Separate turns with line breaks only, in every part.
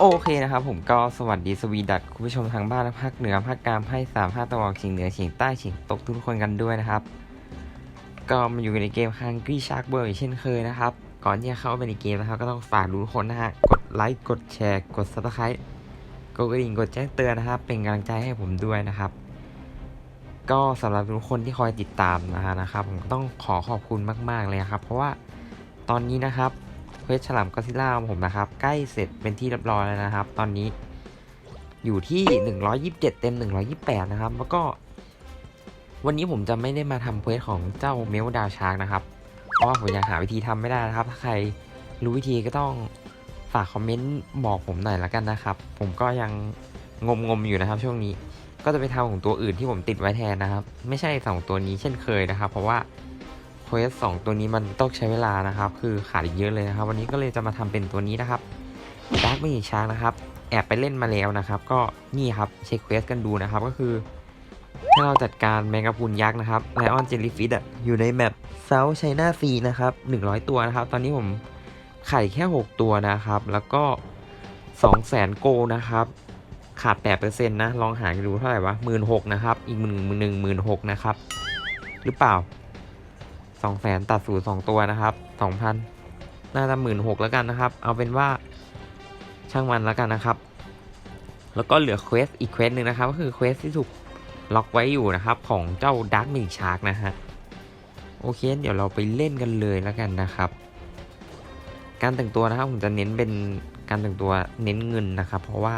โอเคนะครับผมก็สวัสดีสวีดัตคุณผู้ชมทางบ้านและภาคเหนือภาคกลางภาคสามภาคตะวันออกเฉียงเหนือเฉียงใต้เฉียงตกทุกคนกันด้วยนะครับ ก็มาอยู่ในเกมฮังกี้ชาร์กเบอร์เช่นเคยนะครับ ก่อนที่จะเข้าไปในเกมนะครับก็ต้องฝากทุกคนนะฮะกดไลค์กดแชร์กดซับสไครต์กดกระดิ่งกดแจ้งเตือนนะครับ เป็นกำลังใจให้ผมด้วยนะครับ ก็สำหรับทุกคนที่คอยติดตามนะฮะนะครับ ผมต้องขอขอบคุณมาก ๆเลยครับ เพราะว่าตอนนี้นะครับ เควสฉลามก็ซิล่าของผมนะครับ ใกล้เสร็จเป็นที่เรียบร้อยแล้วนะครับ ตอนนี้อยู่ที่ 127 เต็ม 128 นะครับ แล้วก็ วันนี้ผมจะไม่ได้มาทำเควสของเจ้าเมลดาวชาร์กนะครับเพราะว่าผมยังหาวิธีทำไม่ได้นะครับ ถ้าใครรู้วิธีก็ต้องฝากคอมเมนต์บอกผมหน่อยละกันนะครับ ผมก็ยังงมงๆอยู่นะครับ ช่วงนี้ก็จะไปทำของตัวอื่นที่ผมติดไว้แทนนะครับ ไม่ใช่สองตัวนี้เช่นเคยนะครับ เพราะว่า เควสสองตัวนี้มันต้องใช้เวลานะครับ คือขาดอีกเยอะเลยนะครับ วันนี้ก็เลยจะมาทำเป็นตัวนี้นะครับดาร์กไม่ช้านะครับ แอบไปเล่นมาแล้วนะครับ ก็นี่ครับเช็คเควสกันดูนะครับก็คือให้เราจัดการแมงกะพรุนยักษ์นะครับไลออนเจลลี่ฟิตอยู่ในแมปเซาท์ไชน่าฟรีนะครับ100 ตัวนะครับ ตอนนี้ผมไข่แค่ 6 ตัวนะครับ แล้วก็ 200,000 โกนะครับขาด 8%นะ ลองหาดูเท่าไหร่วะหมื่นหกนะครับ อีกหนึ่งหนึ่งหมื่นหกนะครับ หรือเปล่า สองแสนตัดสูตรสองตัวนะครับสองพันน่าจะหมื่นหกแล้วกันนะครับ เอาเป็นว่าช่างมันแล้วกันนะครับ แล้วก็เหลือเควสอีกเควสหนึ่งนะครับ ก็คือเควสที่ถูกล็อกไว้อยู่นะครับของเจ้าดักมิงชาร์กนะฮะโอเค เดี๋ยวเราไปเล่นกันเลยแล้วกันนะครับ การแต่งตัวนะครับผมจะเน้นเป็นการแต่งตัวเน้นเงินนะครับ เพราะว่า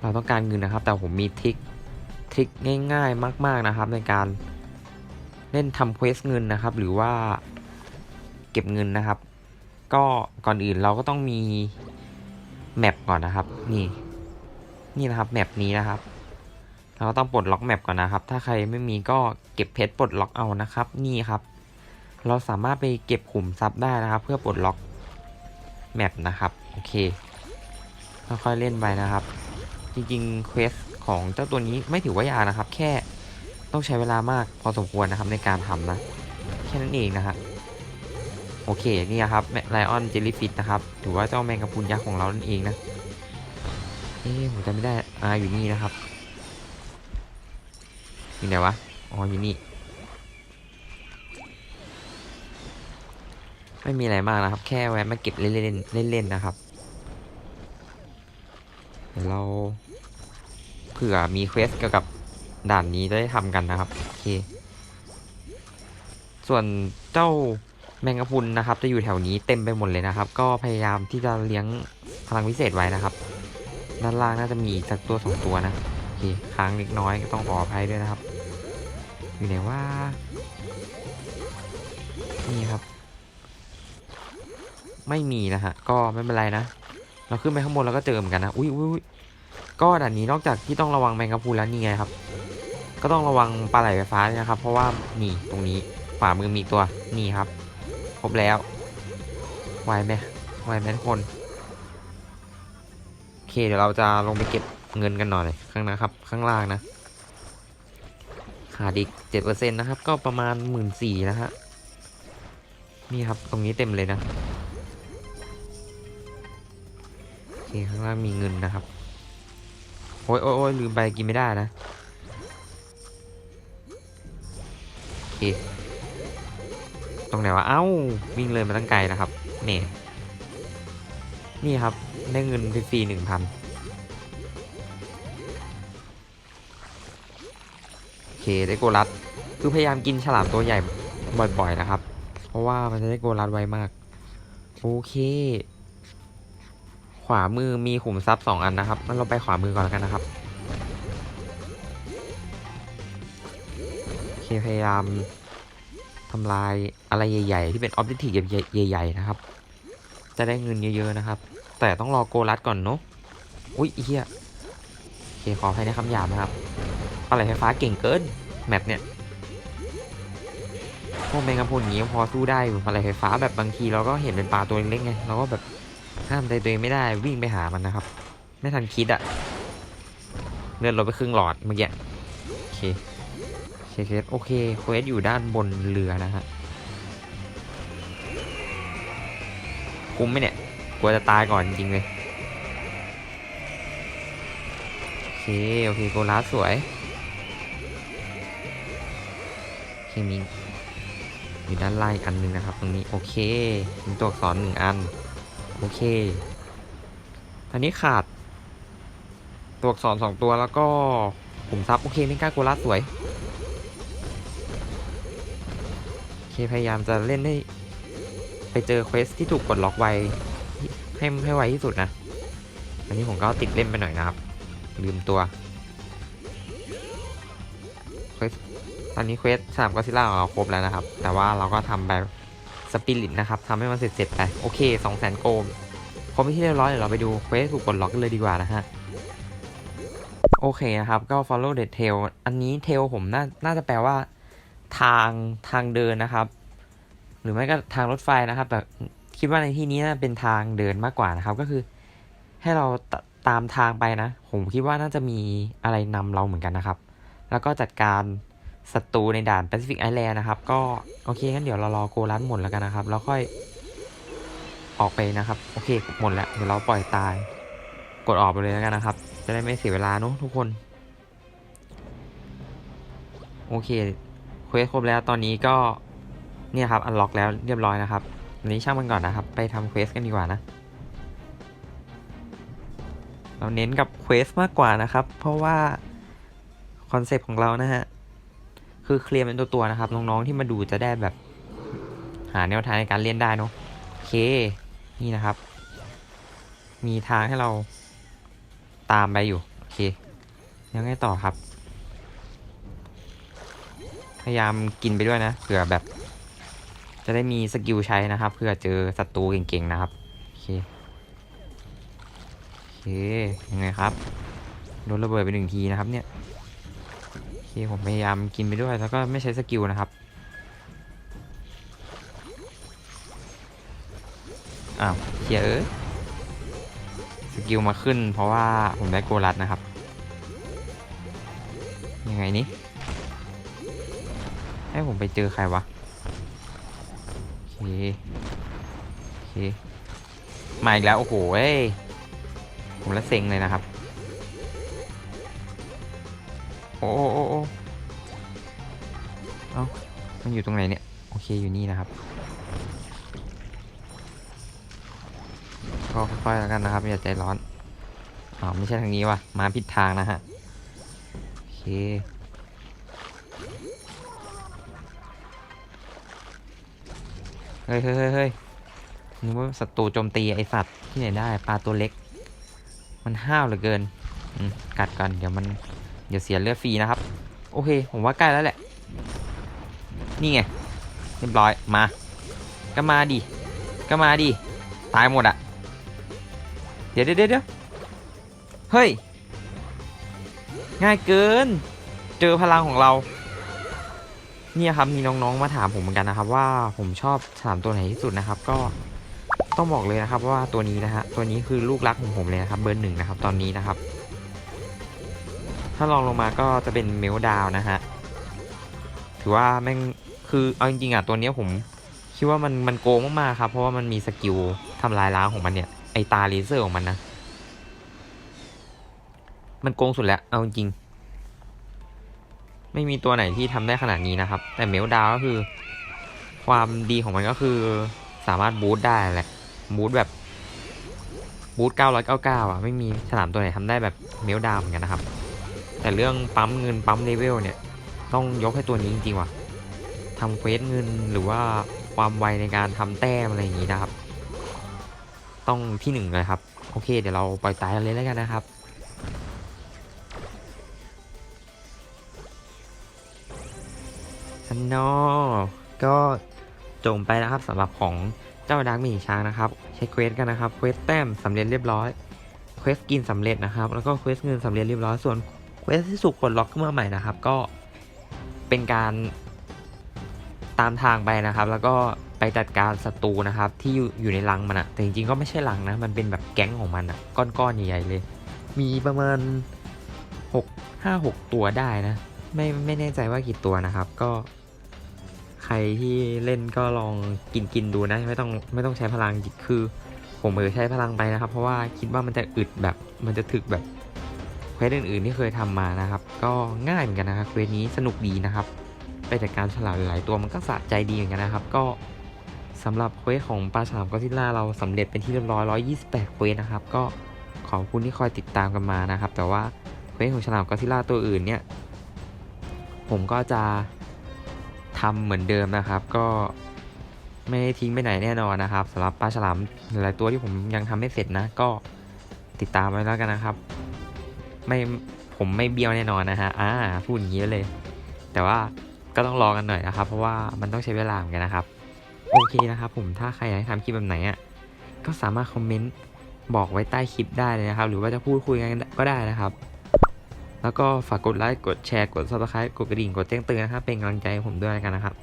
เราต้องการเงินนะครับ แต่ผมมีทริคทริคง่าย ๆ มาก ๆนะครับ ในการ เล่นทำเควสเงินนะครับ หรือว่าเก็บเงินนะครับ ก็ก่อนอื่นเราก็ต้องมีแมปก่อนนะครับ นี่ นี่นะครับแมปนี้นะครับ เราก็ต้องปลดล็อกแมปก่อนนะครับ ถ้าใครไม่มีก็เก็บเพชรปลดล็อกเอานะครับ นี่ครับ เราสามารถไปเก็บขุมทรัพย์ได้นะครับ เพื่อปลดล็อกแมปนะครับ โอเคค่อยๆเล่นไปนะครับ จริงๆเควสของเจ้าตัวนี้ไม่ถือว่ายากนะครับ แค่ ต้องใช้เวลามากพอสมควรนะครับในการทำนะ แค่นั้นเองนะฮะโอเคนี่ครับไลออนเจลลี่ฟิตนะครับถือว่าเจ้าแมงกะพรุนยักษ์ของเรานั่นเองนะเอ๊ะผมจำไม่ได้อ่าอยู่นี่นะครับอยู่ไหนวะอ๋ออยู่นี่ไม่มีอะไรมากนะครับ แค่แวะมาเก็บเล่นเล่นเล่นเล่นๆนะครับเดี๋ยวเราเผื่อมีเควสเกี่ยวกับ ด่านนี้ได้ทำกันนะครับโอเคส่วนเจ้าแมงกะพรุนนะครับ จะอยู่แถวนี้เต็มไปหมดเลยนะครับ ก็พยายามที่จะเลี้ยงพลังพิเศษไว้นะครับ ด้านล่างน่าจะมีสักตัวสองตัวนะโอเคค้างเล็กน้อยก็ต้องขออภัยด้วยนะครับ อยู่ไหนว่านี่ครับ ไม่มีนะฮะก็ไม่เป็นไรนะ เราขึ้นไปข้างบนแล้วก็เจอเหมือนกันนะอุ้ยอุ้ยอุ๊ยก็ด่านนี้นอกจากที่ต้องระวังแมงกะพรุนแล้วนี่ไงครับ ก็ต้องระวังปลาไหลไฟฟ้านะครับ เพราะว่านี่ตรงนี้ขวามือมีตัวนี่ครับครบแล้วไหวไหมไหวไหมทุกคนโอเคเดี๋ยวเราจะลงไปเก็บเงินกันหน่อยข้างนะครับ ข้างล่างนะขาดอีกเจ็ดเปอร์เซ็นต์นะครับ ก็ประมาณหมื่นสี่นะฮะนี่ครับตรงนี้เต็มเลยนะโอเคข้างล่างมีเงินนะครับโอ้ยโอ้ยลืมไปกินไม่ได้นะ โอเคตรงไหนวะ เอ้า วิ่งเลยมาตั้งไกลนะครับเนี่ยนี่ครับ ได้เงินฟรีหนึ่งพันโอเค ได้โกลัสคือพยายามกินฉลามตัวใหญ่บ่อยๆนะครับ เพราะว่ามันจะได้โกลัสไวมาก โอเค ขวามือมีขุมทรัพย์สองอันนะครับงั้นเราไปขวามือก่อนแล้วกันนะครับ เคพยายามทำลายอะไรใหญ่ ๆ ที่เป็นออบเจกตีฟใหญ่ ๆ นะครับ จะได้เงินเยอะ ๆ นะครับ แต่ต้องรอโกลัสก่อนเนาะอุ้ยเฮียโอเคขอให้ในคำหยาบนะครับปลาไหลไฟฟ้าเก่งเกิน แมปเนี่ยพวกแมงกะพรุนอย่างนี้พอสู้ได้อยู่ปลาไหลไฟฟ้าแบบบางทีเราก็เห็นเป็นปลาตัวเล็กๆไงเราก็แบบห้ามใจตัวเองไม่ได้วิ่งไปหามันนะครับ ไม่ทันคิดอะเลือดลดไปครึ่งหลอดเมื่อกี้โอเค เคสโอเคเควสอยู่ด้านบนเรือนะฮะคุ้มไหมเนี่ยกลัวจะตายก่อนจริงเลยโอเคโอเคกลาสสวยเคมีอยู่ด้านล่างอันหนึงนะครับ ตรงนี้โอเคมีตัวอักษรหนึ่งอันโอเคตอนนี้ขาดตัวอักษรสองตัวแล้วก็ขุมทรัพย์โอเคไม่กล้าโกลาสวย เคพยายามจะเล่นให้ไปเจอเควสที่ถูกกดล็อกไวให้ให้ไวที่สุดนะ อันนี้ผมก็ติดเล่นไปหน่อยนะครับ ลืมตัวเควสตอนนี้เควสสามก็ซิล่าของเราครบแล้วนะครับ แต่ว่าเราก็ทำแบบสปิริตนะครับทำให้มันเสร็จๆไป โอเคสองแสนโกลครบที่เรียบร้อยเดี๋ยวเราไปดูเควสถูกกดล็อกกันเลยดีกว่านะฮะโอเคนะครับ ก็ follow the tail อันนี้ tail ผมน่าน่าจะแปลว่า ทางทางเดินนะครับ หรือไม่ก็ทางรถไฟนะครับ แต่คิดว่าในที่นี้น่าเป็นทางเดินมากกว่านะครับ ก็คือ ให้เราตตามทางไปนะ ผมคิดว่าน่าจะมีอะไรนำเราเหมือนกันนะครับ แล้วก็จัดการศัตรูในด่าน Pacific Island นะครับ ก็โอเคงั้นเดี๋ยวเรารอโกลันหมดแล้วกันนะครับ แล้วค่อยออกไปนะครับ โอเคหมดแล้วเดี๋ยวเราปล่อยตาย กดออกไปเลยแล้วกันนะครับ จะได้ไม่เสียเวลาเนอะทุกคน โอเค เควสครบแล้วตอนนี้ก็เนี่ยครับอันล็อกแล้วเรียบร้อยนะครับอันนี้ช่างมันก่อนนะครับ ไปทำเควสกันดีกว่านะ เราเน้นกับเควสมากกว่านะครับ เพราะว่าคอนเซปต์ของเรานะฮะคือเคลียร์เป็นตัวๆนะครับน้องๆที่มาดูจะได้แบบ หาแนวทางในการเล่นได้เนอะโอเคนี่นะครับ มีทางให้เราตามไปอยู่ โอเค ยังไงต่อครับ พยายามกินไปด้วยนะเผื่อแบบ จะได้มีสกิลใช้นะครับเผื่อเจอศัตรูเก่งๆนะครับโอเคโอเคยังไงครับโดนระเบิดไปหนึ่งทีนะครับเนี่ยโอเคผมพยายามกินไปด้วยแล้วก็ไม่ใช้สกิลนะครับอ้าวเฮียเอ้ยสกิลมาขึ้นเพราะว่าผมได้โกลัดนะครับ ยังไงนี่ ให้ผมไปเจอใครวะ โอเค โอเค มาอีกแล้ว โอ้โหเอ้ยผมละเซ็งเลยนะครับ โอ้โอ้โอ้เอ้ามันอยู่ตรงไหนเนี่ย โอเคอยู่นี่นะครับ ก็ค่อยๆแล้วกันนะครับอย่าใจร้อนอ๋อไม่ใช่ทางนี้ว่ะมาผิดทางนะฮะ โอเค เฮ้ยเฮ้ยเฮ้ยเฮ้ยนึกว่าศัตรูโจมตีไอสัตว์ที่ไหนได้ปลาตัวเล็ก มันห้าวเหลือเกินกัดกันเดี๋ยวมันเดี๋ยวเสียเลือดฟรีนะครับ โอเค ผมว่าใกล้แล้วแหละ นี่ไงเรียบร้อยมา ก็มาดิก็มาดิตายหมดอะเดี๋ยวเดี๋ยวเดี๋ยวเฮ้ย ง่ายเกิน เจอพลังของเรา เนี่ยครับมีน้องๆมาถามผมเหมือนกันนะครับ ว่าผมชอบสามตัวไหนที่สุดนะครับ ก็ต้องบอกเลยนะครับว่าตัวนี้นะฮะตัวนี้คือลูกรักของผมเลยนะครับ เบอร์หนึ่งนะครับตอนนี้นะครับ ถ้าลองลงมาก็จะเป็นเมลดาวนะฮะถือว่าแม่งคือเอาจริงๆอะตัวนี้ผมคิดว่ามันมันโกงมากๆครับ เพราะว่ามันมีสกิลทำลายล้างของมันเนี่ยไอตาเลเซอร์ของมันนะ มันโกงสุดแล้วเอาจริงๆ ไม่มีตัวไหนที่ทำได้ขนาดนี้นะครับ แต่เมลดาวก็คือ ความดีของมันก็คือสามารถบูตได้แหละบูตแบบบูต999อะไม่มีสนามตัวไหนทำได้แบบเมลดาวเหมือนกันนะครับ แต่เรื่องปั๊มเงินปั๊มเลเวลเนี่ยต้องยกให้ตัวนี้จริงๆว่ะทำเควสเงินหรือว่าความไวในการทำแต้มอะไรอย่างนี้นะครับ ต้องที่หนึ่งเลยครับ โอเค เดี๋ยวเราปล่อยตายกันเลยแล้วกันนะครับ นนอก็จงไปนะครับสำหรับของเจ้าดักหมีช้างนะครับเช็คเควสกันนะครับเควสแต้มสำเร็จเรียบร้อยเควสกินสำเร็จนะครับ แล้วก็เควสเงินสำเร็จเรียบร้อยส่วนเควสที่สุกปลดล็อกขึ้นมาใหม่นะครับ ก็เป็นการตามทางไปนะครับ แล้วก็ไปจัดการศัตรูนะครับ ที่อยู่ในรังมันอะแต่จริงๆก็ไม่ใช่รังนะ มันเป็นแบบแก๊งของมันอะก้อนๆใหญ่ๆเลย มีประมาณหกห้าหกตัวได้นะ ไม่ไม่แน่ใจว่ากี่ตัวนะครับ ก็ ใครที่เล่นก็ลองกินกินดูนะ ไม่ต้องไม่ต้องใช้พลังคือ ผมเออใช้พลังไปนะครับ เพราะว่าคิดว่ามันจะอึดแบบมันจะถึกแบบเควสอื่นๆที่เคยทำมานะครับ ก็ง่ายเหมือนกันนะครับเควสนี้สนุกดีนะครับไปจัดการฉลามหลายตัวมันก็สะใจดีเหมือนกันนะครับ ก็สำหรับเควสของปลาฉลามก็อดซิล่าเราสำเร็จเป็นที่เรียบร้อย 128 เควสนะครับ ก็ขอบคุณที่คอยติดตามกันมานะครับ แต่ว่าเควสของฉลามก็อดซิล่าตัวอื่นเนี่ย ผมก็จะ ทำเหมือนเดิมนะครับ ก็ไม่ได้ทิ้งไปไหนแน่นอนนะครับสำหรับปลาฉลามหลายตัวที่ผมยังทำไม่เสร็จนะ ก็ติดตามไว้แล้วกันนะครับ ไม่ผมไม่เบี้ยวแน่นอนนะฮะอ่าพูดอย่างนี้เลย แต่ว่าก็ต้องรอกันหน่อยนะครับ เพราะว่ามันต้องใช้เวลาเหมือนกันนะครับ โอเคนะครับ ผมถ้าใครอยากให้ทำคลิปแบบไหนอะก็สามารถคอมเมนต์บอกไว้ใต้คลิปได้เลยนะครับ หรือว่าจะพูดคุยกันก็ได้นะครับ แล้วก็ฝากกดไลค์กดแชร์กดซับสไคร b ์กดกระดิ่งกดแจ้งเตือนนะครับ เป็นกำลังใจให้ผมด้วยกันนะครับ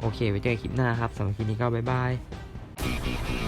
โอเคไว้เจอกันคลิปหน้าครับสำหรับคลิปนี้ก็บ๊ายบาย